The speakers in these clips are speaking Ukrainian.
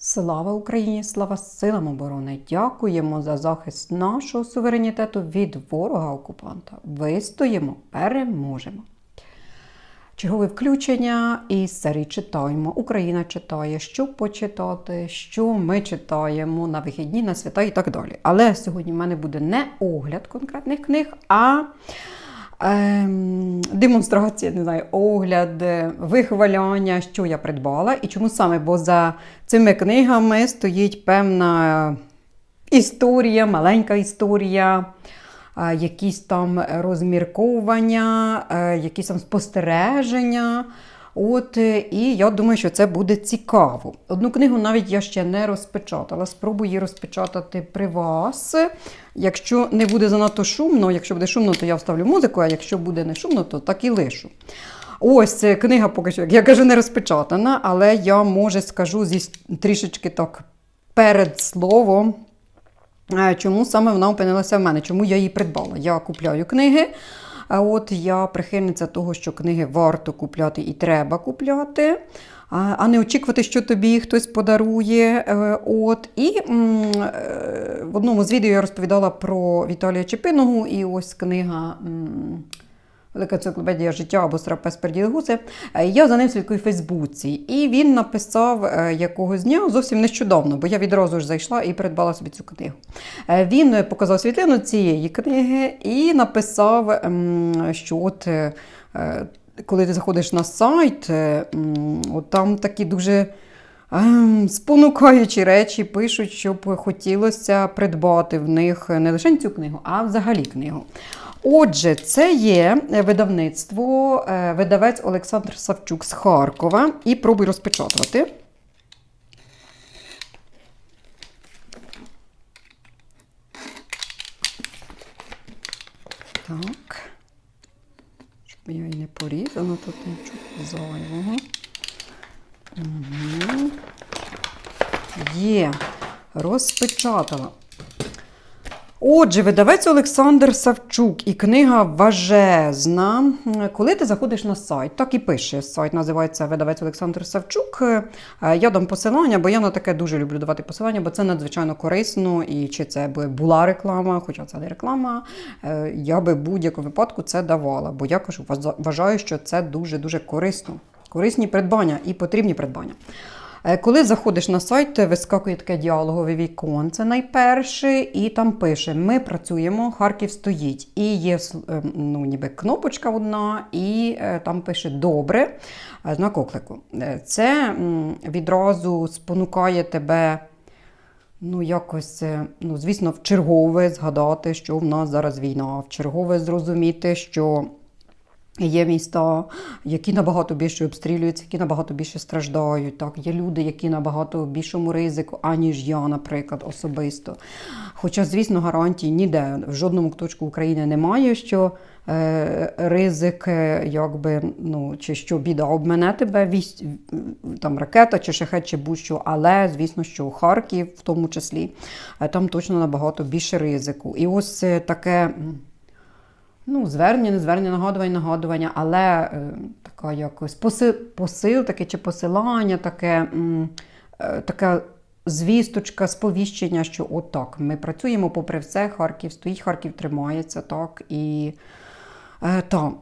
Слава Україні! Слава силам оборони! Дякуємо за захист нашого суверенітету від ворога-окупанта. Вистоїмо, переможемо. Чергове включення і серії читаємо. Україна читає, що почитати, що ми читаємо на вихідні, на свята і так далі. Але сьогодні в мене буде не огляд конкретних книг, а ем, демонстрація, не знаю, огляд, е, вихваляння, що я придбала і чому саме, бо за цими книгами стоїть певна історія, маленька історія. е, Якісь там розмірковування, е, якісь там спостереження. От, е, і я думаю, що це буде цікаво. Одну книгу навіть я ще не розпечатала. Спробую її розпечатати при вас. Якщо не буде занадто шумно, якщо буде шумно, то я вставлю музику, а якщо буде не шумно, то так і лишу. Ось е, книга поки що, як я кажу, не розпечатана, але я може скажу зі трішечки так перед словом. Е, Чому саме вона опинилася в мене? Чому я її придбала? Я купляю книги. А от я прихильниця того, що книги варто купляти і треба купляти, а не очікувати, що тобі хтось подарує. Е, От. І е, в одному з відео я розповідала про Віталія Чепиного, і ось книга. Велика енциклопедія життя або Страпес Перділгуси. Я за ним слідкую в Фейсбуці. І він написав е, якогось дня зовсім нещодавно, бо я відразу ж зайшла і придбала собі цю книгу. Е, Він е, показав світлину цієї книги і написав, ем, що от. е, е, Коли ти заходиш на сайт, е, от там такі дуже ем, спонукаючі речі пишуть, щоб хотілося придбати в них не лише цю книгу, а взагалі книгу. Отже, це є видавництво, е, видавець Олександр Савчук з Харкова. І пробуй розпечатувати. Так. Щоб я її не порізала, тут нічого зайвого. Угу. Є. Розпечатала. Отже, видавець Олександр Савчук і книга важезна. Коли ти заходиш на сайт, так і пише. Сайт називається Видавець Олександр Савчук. Е, Я дам посилання, бо я на таке дуже люблю давати посилання, бо це надзвичайно корисно. І чи це була реклама, хоча це не реклама, е, я би будь-якому випадку це давала. Бо я кажу, вважаю, що це дуже-дуже корисно. Корисні придбання і потрібні придбання. Е, Коли заходиш на сайт, вискакує таке діалогове віконце найперше, і там пише: Ми працюємо, Харків стоїть. І є е, ну, ніби кнопочка одна, і е, там пише Добре е, знак оклику. Е, Це відразу спонукає тебе. Ну, якось, е, ну, звісно, в чергове згадати, що в нас зараз війна, в чергове зрозуміти, що Є міста, які набагато більше обстрілюються, які набагато більше страждають. Так, є люди, які набагато більшому ризику, аніж я, наприклад, особисто. Хоча, звісно, гарантій ніде в жодному куточку України немає, що е, ризик, якби ну чи що біда обмене тебе, вісь, там ракета чи шахет, чи будь-що, але звісно, що Харків, в тому числі, е, там точно набагато більше ризику. І ось е, таке. Ну, звернення, не звернення, нагадування, нагадування, але е, така якось посил, посил таке чи посилання, таке, е, така звісточка, сповіщення, що отак, ми працюємо попри все, Харків стоїть, Харків тримається, так, і та,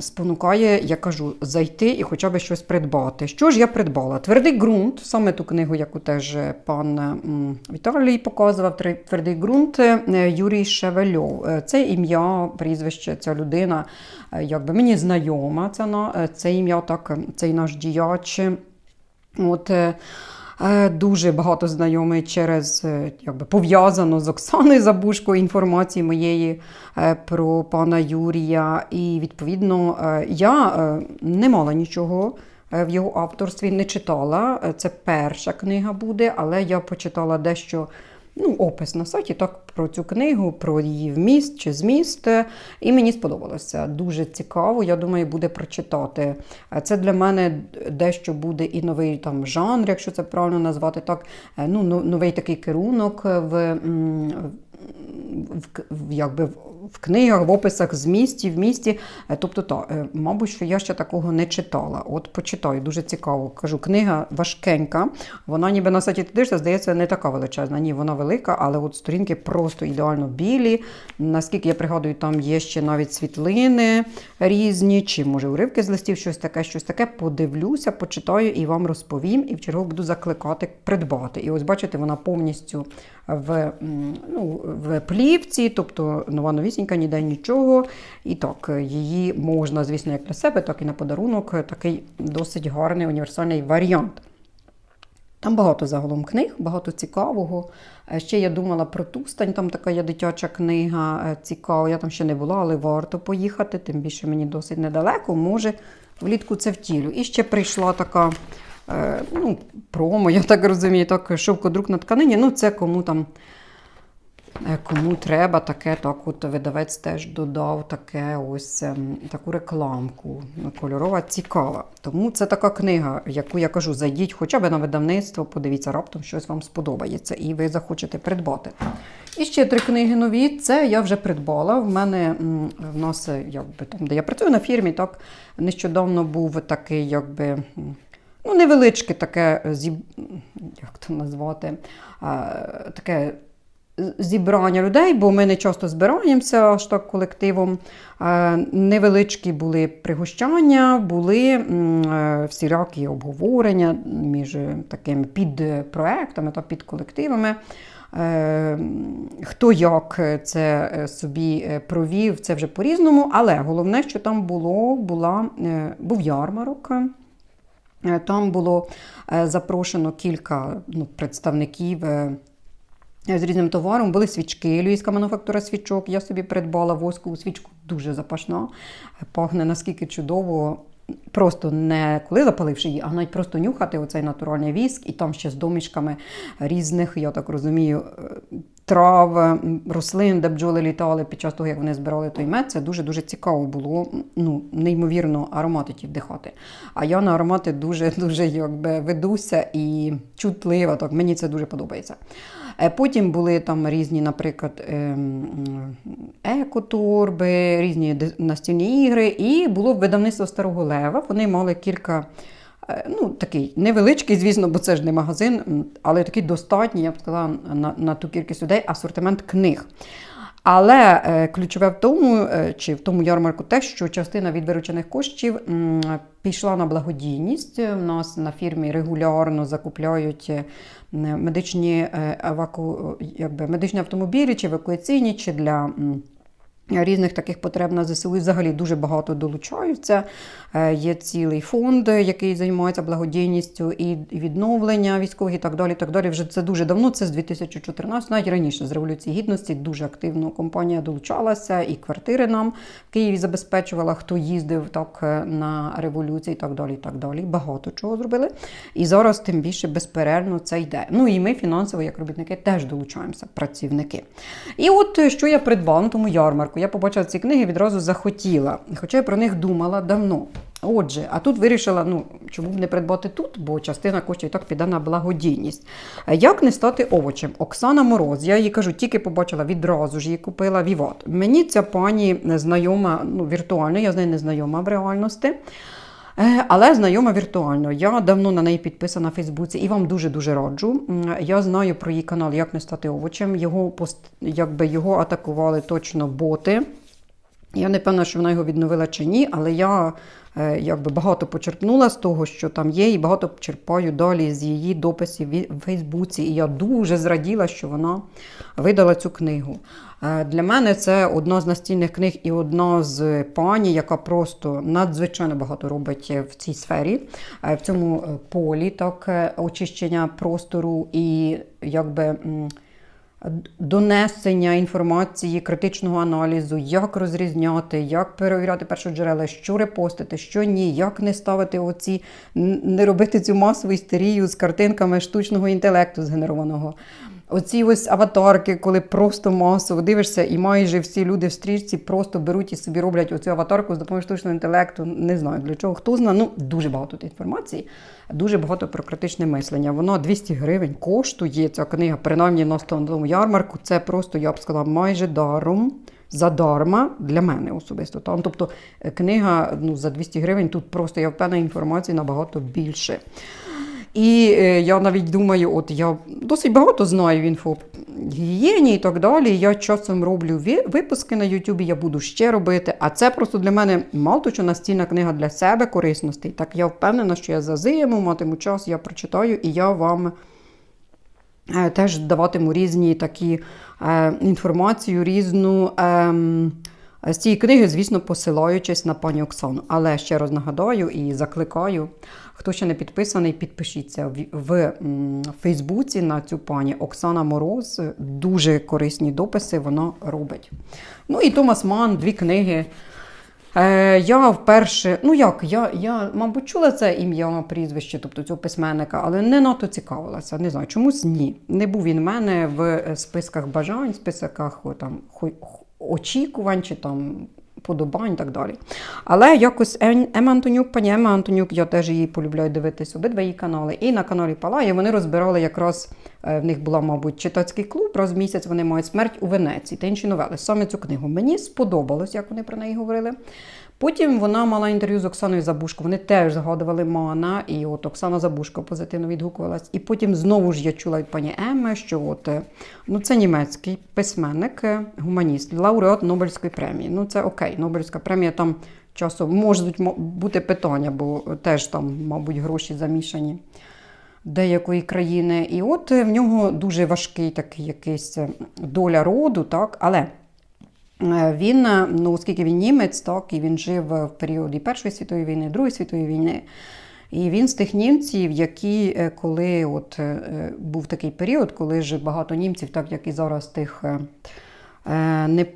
спонукає, я кажу, зайти і хоча б щось придбати. Що ж я придбала? Твердий ґрунт, саме ту книгу, яку теж е, пан Віталій показував, твердий ґрунт е, Юрій Шевельов. Е, Це ім'я, прізвище, ця людина, е, якби мені знайома, це, е, це ім'я, так, е, цей наш діяч. От, е, е, Дуже багато знайомий через е, якби пов'язано з Оксаною Забушко інформації моєї е, про пана Юрія. І відповідно е, я е, не мала нічого е, в його авторстві, не читала. Е, Це перша книга буде, але я почитала дещо. Ну, опис на сайті так про цю книгу, про її вміст чи зміст. І мені сподобалося. Дуже цікаво. Я думаю, буде прочитати. Е, Це для мене дещо буде і новий там жанр, якщо це правильно назвати так. е, Ну, новий такий керунок в, в, в, в, якби, в в книгах, в описах з місті, в місті. Е, Тобто, та, е, мабуть, що я ще такого не читала. От почитаю, дуже цікаво. Кажу, книга важкенька. Вона ніби на сайті ти здається, не така величезна. Ні, вона велика, але от сторінки просто ідеально білі. Наскільки я пригадую, там є ще навіть світлини різні, чи може уривки з листів, щось таке, щось таке. Подивлюся, почитаю і вам розповім. І вчергово буду закликати придбати. І ось бачите, вона повністю в, ну, в плівці, тобто нова новісінька, ніде нічого. І так, її можна, звісно, як для себе, так і на подарунок. Такий досить гарний універсальний варіант. Там багато загалом книг, багато цікавого. Ще я думала про Тустань, там така є дитяча книга е, цікава. Я там ще не була, але варто поїхати, тим більше мені досить недалеко. Може, влітку це втілю. І ще прийшла така е, ну, промо, я так розумію, так, шовкодрук на тканині. Ну, це кому там. Е, Кому треба таке, так от видавець теж додав таке ось ем, таку рекламку. Ну, Кольорова цікава. Тому це така книга, яку я кажу, зайдіть хоча б на видавництво, подивіться, раптом щось вам сподобається, і ви захочете придбати. І ще три книги нові. Це я вже придбала. В мене в нас, е, якби там, де я працюю на фірмі, так нещодавно був такий, якби. Ну, невеличке таке як то назвати, таке зібрання людей, бо ми не часто збираємося аж так колективом. Е, Невеличкі були пригощання, були е, всілякі обговорення між такими підпроектами та підколективами. Е, Хто як це собі провів, це вже по-різному, але головне, що там було, була, був ярмарок. Там було запрошено кілька ну, представників з різним товаром. Були свічки, львівська мануфактура свічок. Я собі придбала воскову свічку, дуже запашна. Пахне наскільки чудово. Просто не коли запаливши її, а навіть просто нюхати оцей натуральний віск, і там ще з домішками різних, я так розумію, трав, рослин, де бджоли літали під час того, як вони збирали той мед. Це дуже-дуже цікаво було. Ну, неймовірно аромати ті вдихати. А я на аромати дуже-дуже якби ведуся і чутлива. Так, мені це дуже подобається. Е, Потім були там різні, наприклад, ем, екоторби, різні настільні ігри, і було видавництво Старого Лева. Вони мали кілька. е, Ну, такий невеличкий, звісно, бо це ж не магазин, але такий достатній, я б сказала, на, на ту кількість людей асортимент книг. Але е, ключове в тому, е, чи в тому ярмарку те, що частина від виручених коштів пішла на благодійність. У нас на фірмі регулярно закупляють е, медичні, е, еваку, якби, медичні автомобілі, чи евакуаційні, чи для. Різних таких потреб на ЗСУ взагалі дуже багато долучаються. Е, Є цілий фонд, який займається благодійністю і відновлення військових і так далі. так далі. Вже це дуже давно, це з 2014, навіть раніше з Революції Гідності дуже активно компанія долучалася, і квартири нам в Києві забезпечувала, хто їздив так е, на революції і так далі. так далі. Багато чого зробили. І зараз тим більше безперервно це йде. Ну і ми фінансово, як робітники, теж долучаємося, працівники. І от е, що я придбала на тому ярмарку. Я побачила ці книги, відразу захотіла. Хоча я про них думала давно. Отже, а тут вирішила, ну чому б не придбати тут, бо частина коштів так піде на благодійність. Як не стати овочем? Оксана Мороз, я їй кажу, тільки побачила, відразу ж її купила Віват. Мені ця пані знайома, ну віртуально, я з нею не знайома в реальності. Е, Але знайома віртуально. Я давно на неї підписана на Фейсбуці і вам дуже-дуже раджу. Я знаю про її канал Як не стати овочем. Його пост, якби його атакували точно боти. Я не певна, що вона його відновила чи ні, але я е, якби багато почерпнула з того, що там є, і багато черпаю далі з її дописів в Фейсбуці. І я дуже зраділа, що вона видала цю книгу. Е, Для мене це одна з настільних книг і одна з пані, яка просто надзвичайно багато робить в цій сфері, е, в цьому полі так, очищення простору і якби. Донесення інформації, критичного аналізу, як розрізняти, як перевіряти першоджерела, що репостити, що ні, як не ставити оці, не робити цю масову істерію з картинками штучного інтелекту згенерованого. Оці ось аватарки, коли просто масово дивишся, і майже всі люди в стрічці просто беруть і собі роблять оцю аватарку з допомогою штучного інтелекту. Не знаю для чого. Хто знає, ну дуже багато інформації, дуже багато про критичне мислення. Воно 200 гривень коштує ця книга, принаймні на тому ярмарку. Це просто, я б сказала, майже даром. задарма для мене особисто. Там, тобто е, книга ну, за 200 гривень, тут просто я впевнена інформації набагато більше. І е, я навіть думаю, от я досить багато знаю в інфогігієні і так далі. Я часом роблю випуски на Ютубі, я буду ще робити. А це просто для мене мало того, що настільна книга для себе корисностей. Так я впевнена, що я за зиму матиму час, я прочитаю, і я вам е, теж даватиму різні такі е, інформацію, різну. ем, з цієї книги, звісно, посилаючись на пані Оксану. Але ще раз нагадаю і закликаю, хто ще не підписаний, підпишіться в, Фейсбуці на цю пані Оксана Мороз. Дуже корисні дописи вона робить. Ну і Томас Ман, дві книги. Е, я вперше, ну як, я, я, мабуть, чула це ім'я, прізвище, тобто цього письменника, але не надто цікавилася. Не знаю, чомусь ні. Не був він в мене в е, списках бажань, списках о, там, очікувань чи там подобань і так далі. Але якось Ем- Ема Антонюк, пані Ема Антонюк, я теж її полюбляю дивитись обидва її канали. І на каналі Палає вони розбирали якраз, е, в них була, мабуть, читацький клуб. Раз в місяць вони мають смерть у Венеції та інші новели. Саме цю книгу мені сподобалось, як вони про неї говорили. Потім вона мала інтерв'ю з Оксаною Забушко. Вони теж згадували Мана, і от Оксана Забушко позитивно відгукувалась. І потім знову ж я чула від пані Еми, що от е, ну це німецький письменник, е, гуманіст, лауреат Нобелівської премії. Ну це окей, Нобелівська премія там часом можуть бути питання, бо теж там, мабуть, гроші замішані деякої країни. І от е, в нього дуже важкий такий якийсь доля роду, так, але. Е, Він, е, ну, оскільки він німець, так, і він жив в періоді Першої світової війни, Другої світової війни. І він з тих німців, які е, коли от, був такий період, коли ж багато німців, так як і зараз тих, не,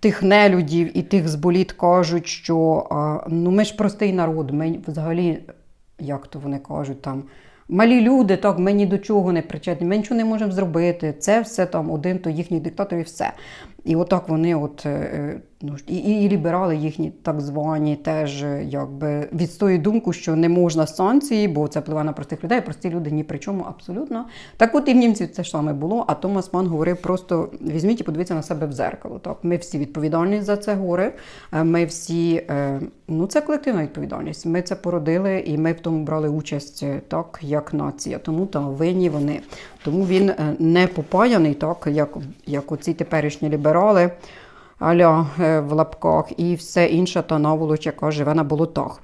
тих нелюдів і тих зболіт кажуть, що ну, ми ж простий народ, ми взагалі, як то вони кажуть, там. Малі люди, так, ми ні до чого не причетні, ми нічого не можемо зробити. Це все там один то їхній диктатор і все. І отак вони, от, е, ну, і, і ліберали їхні так звані, теж е, якби відстоюють думку, що не можна санкції, бо це впливає на простих людей. Прості люди ні при чому абсолютно. Так от і в німців це ж саме було. А Томас Ман говорив просто: візьміть і подивіться на себе в зеркало. Так, ми всі відповідальні за це горе. е, Ми всі, е, ну це колективна відповідальність. Ми це породили, і ми в тому брали участь так, як нація. Тому там винні вони. Тому він не попаяний, так як, як оці теперішні ліберали, аля е, в лапках, і все інше та наволоч, яка живе на болотах.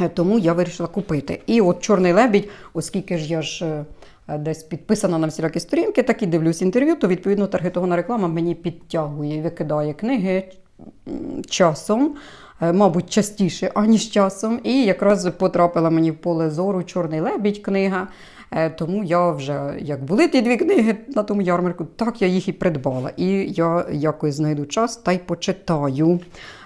Е, Тому я вирішила купити. І от Чорний лебідь, оскільки ж я ж е, десь підписана на всілякі сторінки, так і дивлюсь інтерв'ю, то відповідно таргетована реклама мені підтягує, викидає книги часом. Е, Мабуть, частіше, аніж часом. І якраз потрапила мені в поле зору Чорний лебідь книга. Е, Тому я вже, як були ті дві книги на тому ярмарку, так я їх і придбала. І я якось знайду час та й почитаю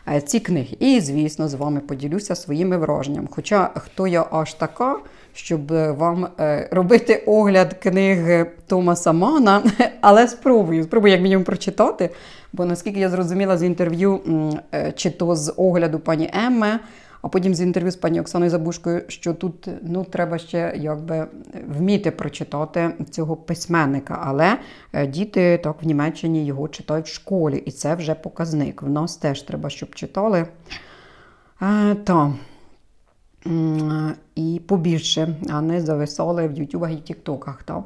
е, ці книги. І, звісно, з вами поділюся своїми враженнями. Хоча хто я аж така, щоб вам робити огляд книг Томаса Мана, але спробую, спробую як мінімум прочитати. Бо наскільки я зрозуміла з інтерв'ю, е, чи то з огляду пані Емми, а потім з інтерв'ю з пані Оксаною Забушкою, що тут ну, треба ще якби вміти прочитати цього письменника. Але е, діти так в Німеччині його читають в школі, і це вже показник. В нас теж треба, щоб читали. Е, та. І побільше, а не зависали в Ютубах і Тіктоках. Та.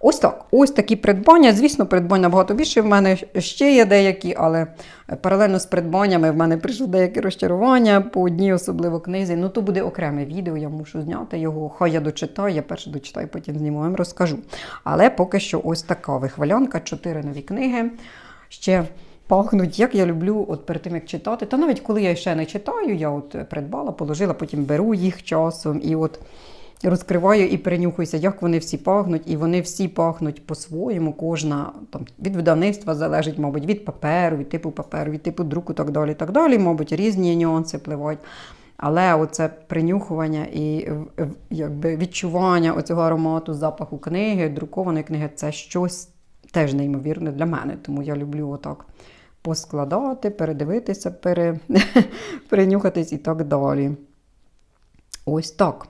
Ось так. Ось такі придбання. Звісно, придбань набагато більше. В мене ще є деякі, але паралельно з придбаннями в мене прийшло деякі розчарування по одній особливо книзі. Ну, то буде окреме відео, я мушу зняти його. Хай я дочитаю, я перше дочитаю, потім зніму, вам розкажу. Але поки що ось така вихвалянка, чотири нові книги. Ще пахнуть, як я люблю, от перед тим як читати. Та навіть коли я ще не читаю, я от придбала, положила, потім беру їх часом і от розкриваю і перенюхуюся, як вони всі пахнуть, і вони всі пахнуть по-своєму. Кожна там від видавництва залежить, мабуть, від паперу, від типу паперу, від типу друку, так далі. так далі. Мабуть, різні нюанси впливають. Але оце принюхування і якби відчування оцього аромату, запаху книги, друкованої книги це щось теж неймовірне для мене. Тому я люблю отак поскладати, передивитися, пере... перенюхатись і так далі. Ось так.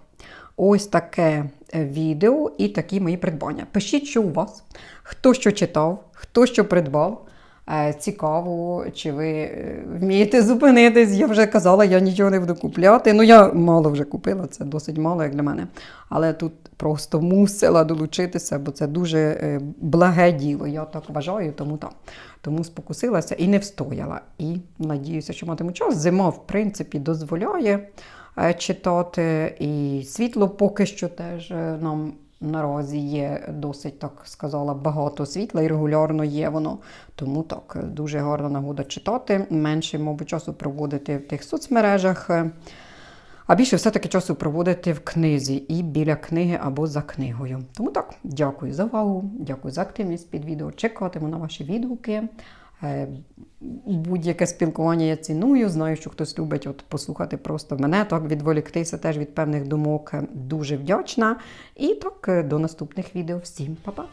Ось таке е, відео і такі мої придбання. Пишіть, що у вас, хто що читав, хто що придбав. Е, Цікаво, чи ви е, вмієте зупинитись. Я вже казала, я нічого не буду купляти. Ну, я мало вже купила, це досить мало, як для мене. Але тут просто мусила долучитися, бо це дуже е, благе діло. Я так вважаю, тому так. Тому спокусилася і не встояла. І надіюся, що матиму час. Зима, в принципі, дозволяє читати, і світло поки що теж нам наразі є досить, так сказала, багато світла і регулярно є воно. Тому так, дуже гарна нагода читати. Менше, мабуть, часу проводити в тих соцмережах. е, А більше все-таки часу проводити в книзі і біля книги або за книгою. Тому так, дякую за увагу, дякую за активність під відео. Чекатиму на ваші відгуки. Е, Будь-яке спілкування я ціную. Знаю, що хтось любить от послухати просто мене, так відволіктися теж від певних думок. Дуже вдячна. І так, е, до наступних відео. Всім па-па!